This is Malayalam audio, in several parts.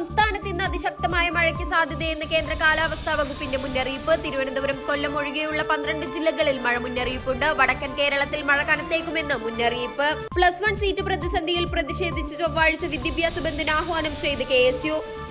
സംസ്ഥാനത്ത് ഇന്ന് അതിശക്തമായ മഴയ്ക്ക് സാധ്യതയെന്ന് കേന്ദ്ര കാലാവസ്ഥാ വകുപ്പിന്റെ മുന്നറിയിപ്പ്. തിരുവനന്തപുരം കൊല്ലം ഒഴികെയുള്ള പന്ത്രണ്ട് ജില്ലകളിൽ മഴ മുന്നറിയിപ്പുണ്ട്. വടക്കൻ കേരളത്തിൽ മഴ കനത്തേക്കുമെന്ന് മുന്നറിയിപ്പ്. പ്ലസ് വൺ സീറ്റ് പ്രതിസന്ധിയിൽ പ്രതിഷേധിച്ച് ചൊവ്വാഴ്ച വിദ്യാഭ്യാസ ബന്ദിന് ആഹ്വാനം ചെയ്ത് കെ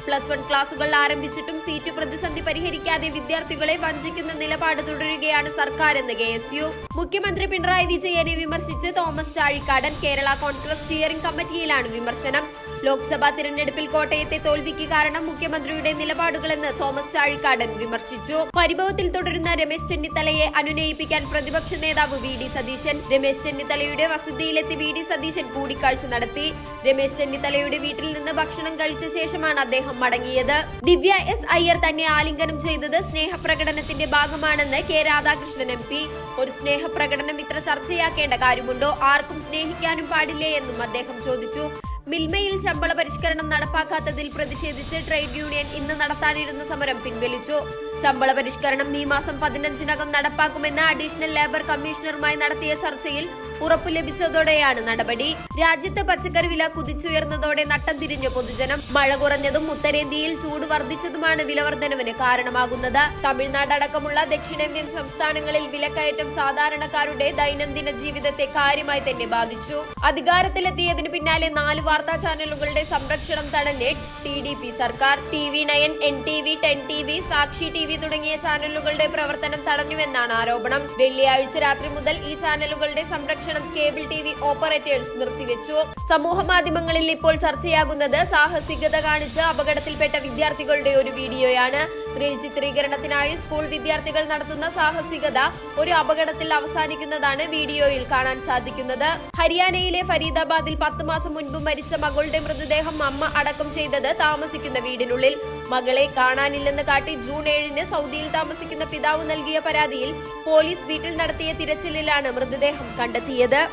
പ്ലസ് വൺ ക്ലാസുകൾ ആരംഭിച്ചിട്ടും സീറ്റ് പ്രതിസന്ധി പരിഹരിക്കാതെ വിദ്യാർത്ഥികളെ വഞ്ചിക്കുന്ന നിലപാട് തുടരുകയാണ് സർക്കാർ എന്ന് കെ എസ് യു. മുഖ്യമന്ത്രി പിണറായി വിജയനെ വിമർശിച്ച് തോമസ് ചാഴിക്കാടൻ കേരള കോൺഗ്രസ് സ്റ്റിയറിംഗ് കമ്മിറ്റിയിലാണ് വിമർശനം. ലോക്സഭാ തിരഞ്ഞെടുപ്പിൽ കോട്ടയത്തെ തോൽവിക്ക് കാരണം മുഖ്യമന്ത്രിയുടെ നിലപാടുകളെന്ന് തോമസ് ചാഴിക്കാടൻ വിമർശിച്ചു. പരിഭവത്തിൽ തുടരുന്ന രമേശ് ചെന്നിത്തലയെ അനുനയിപ്പിക്കാൻ പ്രതിപക്ഷ നേതാവ് വി ഡി സതീശൻ രമേശ് ചെന്നിത്തലയുടെ വസതിയിലെത്തി വി ഡി സതീശൻ കൂടിക്കാഴ്ച നടത്തി. രമേശ് ചെന്നിത്തലയുടെ വീട്ടിൽ നിന്ന് ഭക്ഷണം കഴിച്ച ശേഷമാണ് അദ്ദേഹം മടങ്ങിയത്. ദിവ്യ എസ് അയ്യർ തന്നെ ആലിംഗനം ചെയ്തത് സ്നേഹപ്രകടനത്തിന്റെ ഭാഗമാണെന്ന് കെ രാധാകൃഷ്ണൻ എം പി. ഒരു സ്നേഹപ്രകടനം ഇത്ര ചർച്ചയാക്കേണ്ട കാര്യമുണ്ടോ? ആർക്കും സ്നേഹിക്കാനും പാടില്ലേ എന്നും അദ്ദേഹം ചോദിച്ചു. മിൽമയിൽ ശമ്പള പരിഷ്കരണം നടപ്പാക്കാത്തതിൽ പ്രതിഷേധിച്ച് ട്രേഡ് യൂണിയൻ ഇന്ന് നടത്താനിരുന്ന സമരം പിൻവലിച്ചു. ശമ്പള പരിഷ്കരണം ഈ മാസം പതിനഞ്ചിനകം നടപ്പാക്കുമെന്ന് അഡീഷണൽ ലേബർ കമ്മീഷണറുമായി നടത്തിയ ചർച്ചയിൽ ഉറപ്പു ലഭിച്ചതോടെയാണ് നടപടി. രാജ്യത്ത് പച്ചക്കറി വില കുതിച്ചുയർന്നതോടെ നട്ടം തിരിഞ്ഞ പൊതുജനം. മഴ കുറഞ്ഞതും ഉത്തരേന്ത്യയിൽ ചൂട് വർദ്ധിച്ചതുമാണ് വിലവർദ്ധനവിന് കാരണമാകുന്നത്. തമിഴ്നാട് അടക്കമുള്ള ദക്ഷിണേന്ത്യൻ സംസ്ഥാനങ്ങളിൽ വിലക്കയറ്റം സാധാരണക്കാരുടെ ദൈനംദിന ജീവിതത്തെ കാര്യമായി തന്നെ ബാധിച്ചു. അധികാരത്തിലെത്തിയതിനു പിന്നാലെ നാല് വാർത്താ ചാനലുകളുടെ സംരക്ഷണം തടഞ്ഞ് ടി ഡി പി സർക്കാർ T V nine N T V ten T V Sakshi T V തുടങ്ങിയ ചാനലുകളുടെ പ്രവർത്തനം തടഞ്ഞുവെന്നാണ് ആരോപണം. വെള്ളിയാഴ്ച രാത്രി മുതൽ ഈ ചാനലുകളുടെ സംരക്ഷണം കേബിൾ ടി വി ഓപ്പറേറ്റേഴ്സ് നിർത്തിവെച്ചു. സമൂഹ മാധ്യമങ്ങളിൽ ഇപ്പോൾ ചർച്ചയാകുന്നത് സാഹസികത കാണിച്ച് അപകടത്തിൽപ്പെട്ട വിദ്യാർത്ഥികളുടെ ഒരു വീഡിയോയാണ്. റീൽ ചിത്രീകരണത്തിനായി സ്കൂൾ വിദ്യാർത്ഥികൾ നടത്തുന്ന സാഹസികത ഒരു അപകടത്തിൽ അവസാനിക്കുന്നതാണ് വീഡിയോയിൽ കാണാൻ സാധിക്കുന്നത്. ഹരിയാനയിലെ ഫരീദാബാദിൽ പത്ത് മാസം മുൻപ് മരിച്ച മകളുടെ മൃതദേഹം അമ്മ അടക്കം ചെയ്തത് താമസിക്കുന്ന വീടിനുള്ളിൽ. മകളെ കാണാനില്ലെന്ന് കാട്ടി ജൂൺ ഏഴിന് സൗദിയിൽ താമസിക്കുന്ന പിതാവ് നൽകിയ പരാതിയിൽ പോലീസ് വീട്ടിൽ നടത്തിയ തിരച്ചിലിലാണ് മൃതദേഹം കണ്ടെത്തിയത്.